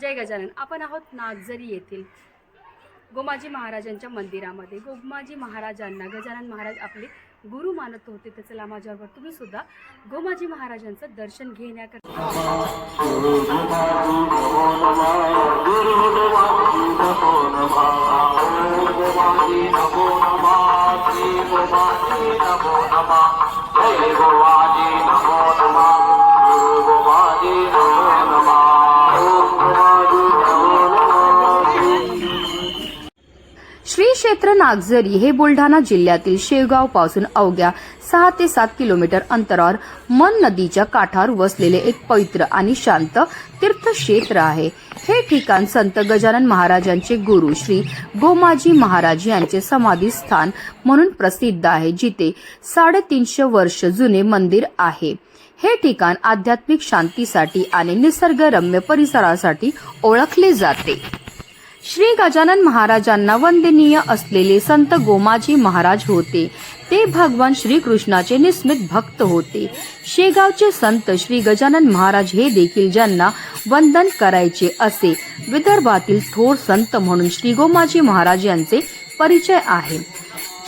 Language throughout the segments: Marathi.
जय गजानन. आपण आहोत नागझरी येथील गोमाजी महाराजांच्या मंदिरामध्ये. गोमाजी महाराजांना गजानन महाराज आपले गुरु मानत होते तर चला तुम्ही सुद्धा गोमाजी महाराजांचं दर्शन घेण्याकरता क्षेत्र नागझरी हे बुलढाणा जिल्ह्यातील शेवगावपासून अवघ्या सहा ते सात किलोमीटर अंतरावर मन नदीच्या काठावर वसलेले एक पवित्र आणि शांत तीर्थक्षेत्र आहे. हे ठिकाण संत गजानन महाराजांचे गुरु श्री गोमाजी महाराज यांचे समाधी स्थान म्हणून प्रसिद्ध आहे जिथे साडेतीनशे वर्ष जुने मंदिर आहे. हे ठिकाण आध्यात्मिक शांतीसाठी आणि निसर्गरम्य परिसरासाठी ओळखले जाते. श्री गजानन महाराजांना वंदनीय असलेले संत गोमाजी महाराज होते. ते भगवान श्रीकृष्णाचे निस्मित भक्त होते. शेगावचे संत श्री गजानन महाराज हे देखील ज्यांना वंदन करायचे असे विदर्भातील थोर संत म्हणून श्री गोमाजी महाराज यांचे परिचय आहे.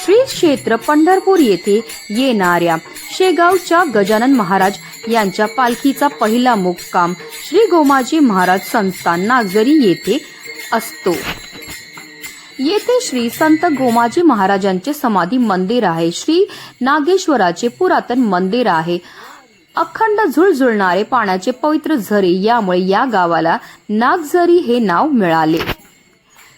श्री क्षेत्र पंढरपूर येथे येणाऱ्या शेगावच्या गजानन महाराज यांच्या पालखीचा पहिला मुक्काम श्री गोमाजी महाराज संस्थान नागझरी येथे असतो. येथे श्री संत गोमाजी महाराजांचे समाधी मंदिर आहे. श्री नागेश्वराचे पुरातन मंदिर आहे. अखंड झुळझुळणारे पाण्याचे पवित्र झरे यामुळे या गावाला नागझरी हे नाव मिळाले.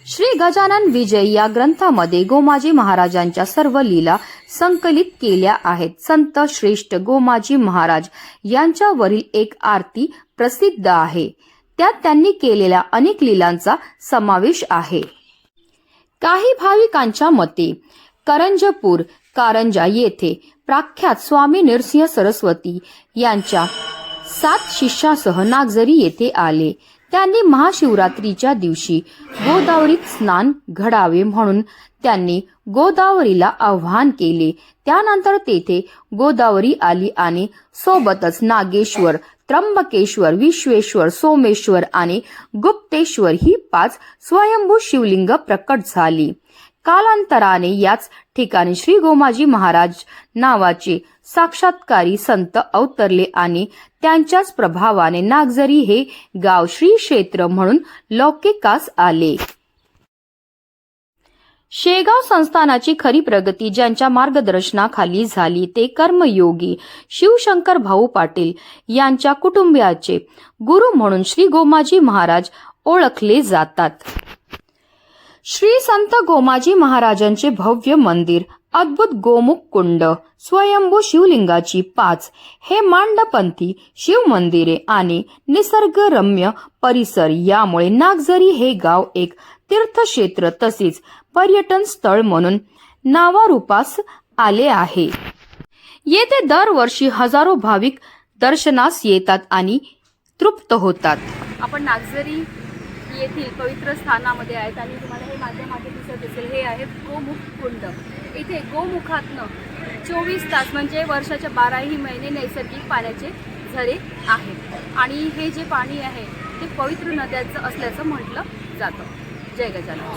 श्री गजानन विजय या ग्रंथामध्ये गोमाजी महाराजांच्या सर्व लीला संकलित केल्या आहेत. संत श्रेष्ठ गोमाजी महाराज यांच्यावरील एक आरती प्रसिद्ध आहे. त्यात त्यांनी केलेल्या अनेक लीलांचा समावेश आहे. काही भाविकांच्या मते करंजपूर कारंजा येथे प्राख्यात स्वामी नरसिंह सरस्वती यांच्या सात शिष्यासह नागझरी येथे आले. त्यांनी महाशिवरात्रीच्या दिवशी गोदावरीत स्नान घडावे म्हणून त्यांनी गोदावरीला आव्हान केले. त्यानंतर तेथे गोदावरी आली आणि सोबतच नागेश्वर त्र्यंबकेश्वर विश्वेश्वर सोमेश्वर आणि गुप्तेश्वर ही पाच स्वयंभू शिवलिंग प्रकट झाली. कालांतराने याच ठिकाणी श्री गोमाजी महाराज नावाचे साक्षात्कारी संत अवतरले आणि त्यांच्याच प्रभावाने नागझरी हे गाव श्री क्षेत्र म्हणून लौकिकास आले. शेगाव संस्थानाची खरी प्रगती ज्यांच्या मार्गदर्शनाखाली झाली ते कर्मयोगी शिवशंकर भाऊ पाटील यांच्या कुटुंबियाचे गुरु म्हणून श्री गोमाजी महाराज ओळखले जातात. श्री संत गोमाजी महाराजांचे भव्य मंदिर अद्भुत गोमुख कुंड स्वयंभू शिवलिंगाची पाच हे मांडपंथी शिव मंदिरे आणि निसर्गरम्य परिसर यामुळे नागझरी हे गाव एक तीर्थक्षेत्र तसेच पर्यटन स्थळ म्हणून नावारूपास आले आहे. येथे दरवर्षी हजारो भाविक दर्शनास येतात आणि तृप्त होतात. आपण नागझरी येथील पवित्र स्थानामध्ये आहेत आणि तुम्हाला हे माझ्या मागे दिसत असेल हे आहे गोमुख कुंड. इथे गोमुखातनं चोवीस तास म्हणजे वर्षाच्या बाराही महिने नैसर्गिक पाण्याचे झरे आहेत. आणि हे जे पाणी आहे ते पवित्र नद्याचं असल्याचं म्हटलं जातं. जय गजानन.